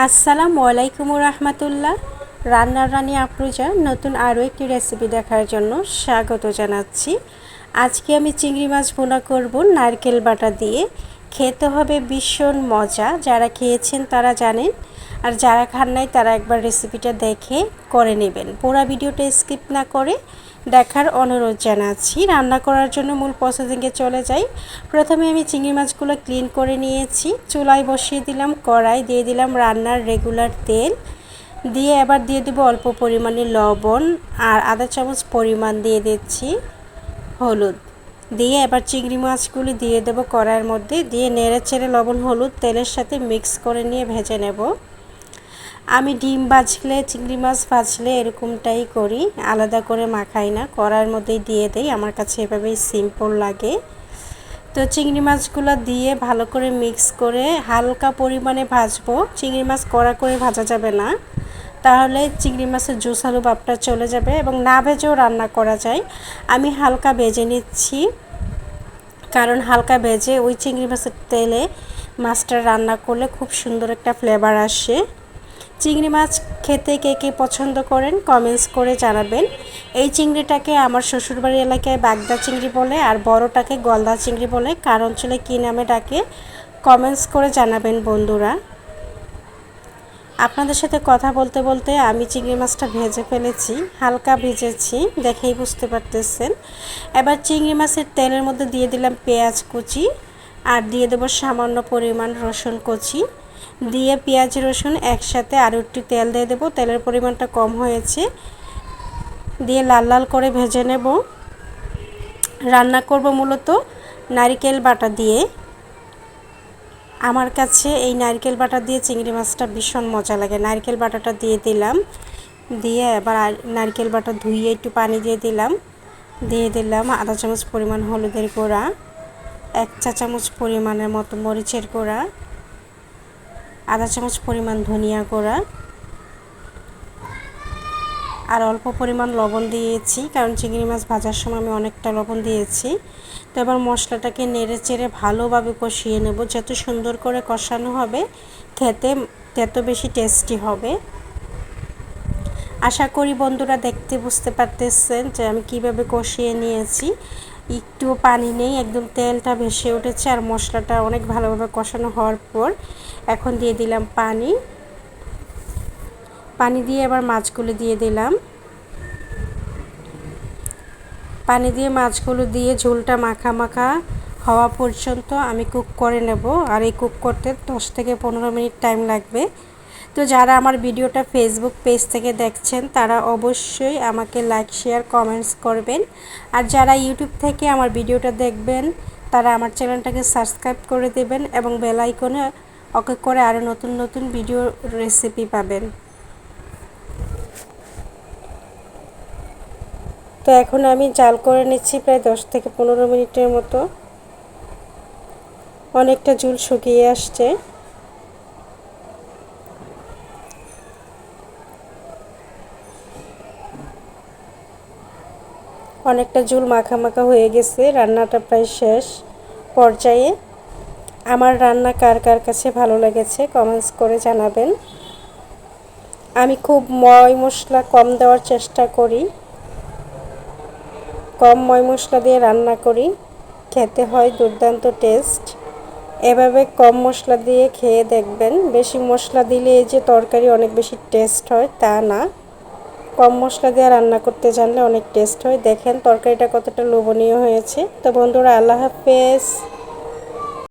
আসসালামু আলাইকুম রহমতুল্লাহ। রান্নার রানী আপ্রুজা নতুন আরও একটি রেসিপি দেখার জন্য স্বাগত জানাচ্ছি। আজকে আমি চিংড়ি মাছ ভুনা করব নারকেল বাটা দিয়ে। খেতে হবে ভীষণ মজা। যারা খেয়েছেন তারা জানেন আর যারা খান নাই, তারা একবার রেসিপিটা দেখে করে নেবেন। পুরো ভিডিওটা স্কিপ না করে দেখার অনুরোধ জানাচ্ছি। রান্না করার জন্য মূল প্রসেসিংয়ে চলে যাই। প্রথমে আমি চিংড়ি মাছগুলো ক্লিন করে নিয়েছি। চুলায় বসিয়ে দিলাম কড়াই, দিয়ে দিলাম রান্নার রেগুলার তেল। দিয়ে এবার দিয়ে দেবো অল্প পরিমাণে লবণ আর আধা চামচ পরিমাণ দিয়ে দিচ্ছি হলুদ। দিয়ে এবার চিংড়ি মাছগুলি দিয়ে দেবো কড়াইয়ের মধ্যে। দিয়ে নেড়ে ছেড়ে লবণ, হলুদ, তেলের সাথে মিক্স করে নিয়ে ভেজে নেব। আমি ডিম ভাজলে, চিংড়ি মাছ ভাজলে এরকমটাই করি। আলাদা করে মাখাই না, কড়ার মধ্যেই দিয়ে দেই। আমার কাছে এভাবেই সিম্পল লাগে। তো চিংড়ি মাছগুলো দিয়ে ভালো করে মিক্স করে হালকা পরিমাণে ভাজবো। চিংড়ি মাছ কড়া করে ভাজা যাবে না। তাহলে চিংড়ি মাছের জুসালু বাপটা চলে যাবে এবং না ভেজেও রান্না করা যায়। আমি হালকা ভেজে নিচ্ছি। কারণ হালকা ভেজে ওই চিংড়ি মাছের তেলে মাছটা রান্না করলে খুব সুন্দর একটা ফ্লেভার আসে। চিংড়ি মাছ খেতে কে কে পছন্দ করেন কমেন্টস করে জানাবেন। এই চিংড়িটাকে আমার শ্বশুরবাড়ি এলাকায় বাগদা চিংড়ি বলে আর বড়টাকে গলদা চিংড়ি বলে কার অঞ্চলে কী নামে ডাকে কমেন্টস করে জানাবেন বন্ধুরা। আপনাদের সাথে কথা বলতে বলতে আমি চিংড়ি মাছটা ভেজে ফেলেছি, হালকা ভেজেছি, দেখেই বুঝতে পারতেছেন। এবার চিংড়ি মাছের তেলের মধ্যে দিয়ে দিলাম পেঁয়াজ কুচি আর দিয়ে দেবো সামান্য পরিমাণ রসুন কুচি। দিয়ে পেঁয়াজ, রসুন একসাথে আরও একটু তেল দিয়ে দেবো। তেলের পরিমাণটা কম হয়েছে। দিয়ে লাল লাল করে ভেজে নেব। রান্না করব মূলত নারিকেল বাটা দিয়ে। আমার কাছে এই নারকেল বাটা দিয়ে চিংড়ি মাছটা ভীষণ মজা লাগে। নারকেল বাটাটা দিয়ে দিলাম। দিয়ে এবার নারকেল বাটা ধুইয়ে একটু পানি দিয়ে দিলাম। দিয়ে দিলাম আধা চামচ পরিমাণ হলুদের গুঁড়া, এক চা চামচ পরিমাণের মতো মরিচের গুঁড়া আধা চামচ পরিমাণ ধনিয়া গুঁড়া আর অল্প পরিমাণ লবণ দিয়েছি, কারণ চিংড়ি মাছ ভাজার সময় আমি অনেকটা লবণ দিয়েছি। তো এবার মশলাটাকে নেড়ে চেড়ে ভালোভাবে কষিয়ে নেব, যত সুন্দর করে কষানো হবে, খেতে তত বেশি টেস্টি হবে। আশা করি বন্ধুরা দেখতে বুঝতে পারতেছেন যে আমি কীভাবে কষিয়ে নিয়েছি। একটুও পানি নেই, একদম তেলটা ভেসে উঠেছে আর মশলাটা অনেক ভালোভাবে কষানো হওয়ার পর এখন দিয়ে দিলাম পানি। পানি দিয়ে এবার মাছগুলো দিয়ে দিলাম। পানি দিয়ে মাছগুলো দিয়ে ঝোলটা মাখা মাখা হওয়া পর্যন্ত আমি কুক করে নেব। আর এই কুক করতে দশ থেকে পনেরো মিনিট টাইম লাগবে। তো যারা আমার ভিডিওটা ফেসবুক পেজ থেকে দেখছেন, তারা অবশ্যই আমাকে লাইক শেয়ার কমেন্টস করবেন। আর যারা ইউটিউব থেকে আমার ভিডিওটা দেখবেন, তারা আমার চ্যানেলটাকে সাবস্ক্রাইব করে দেবেন এবং বেল আইকনে ওকে করে আরও নতুন নতুন ভিডিও রেসিপি পাবেন। তো এখন আমি জাল করে নিচ্ছি প্রায় দশ থেকে পনেরো মিনিটের মতো। অনেকটা জুল শুকিয়ে আসছে। অনেকটা জুল মাখা মাখা হয়ে গেছে, রান্নাটা প্রায় শেষ পর্যায়ে। আমার রান্না কার কার কাছে ভালো লেগেছে কমেন্টস করে জানাবেন। আমি খুব ময় মশলা কম দেওয়ার চেষ্টা করি। কম ময় মশলা দিয়ে রান্না করি, খেতে হয় দুর্দান্ত টেস্ট। এভাবে কম মশলা দিয়ে খেয়ে দেখবেন। বেশি মশলা দিলে এই যে তরকারি অনেক বেশি টেস্ট হয় তা না। কম মশলা দিয়ে রান্না করতে জানলে অনেক টেস্ট হয়। দেখেন তরকারিটা কতটা লোভনীয় হয়েছে। তো বন্ধুরা, আল্লাহ হাফেজ।